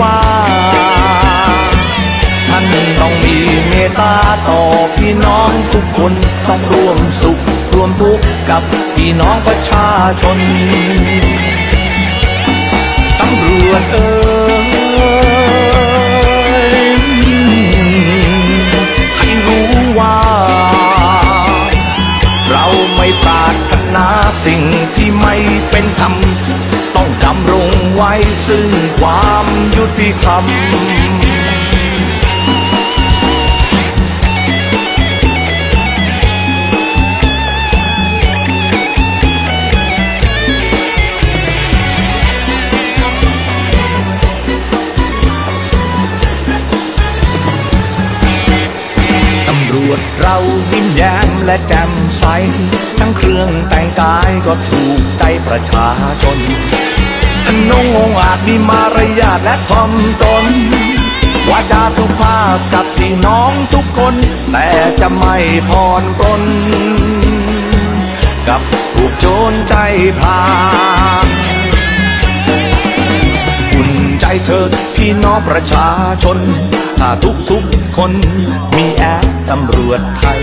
ว่า ท่านต้องมีเมตตาต่อพี่น้องทุกคนต้องร่วมสุขร่วมทุกข์กับพี่น้องประชาชนตำรวจเอ่ยให้รู้ว่า เราไม่ปรารถนาสิ่งที่ไม่เป็นธรรม ไว้ซึ่งความยุติธรรม ตำรวจเรายิ้มแย้มและแจ่มใส ทั้งเครื่องแต่งกายก็ถูกใจประชาชน ทนงองอาจมีมารยาทและทอมตนวาจาสุภาพกับพี่น้องทุกคน แต่จะไม่ผ่อนปรนกับถูกโจรใจพาอุ่นใจเถิดพี่น้องประชาชน ถ้าทุกทุกๆคนมีแอปตำรวจไทย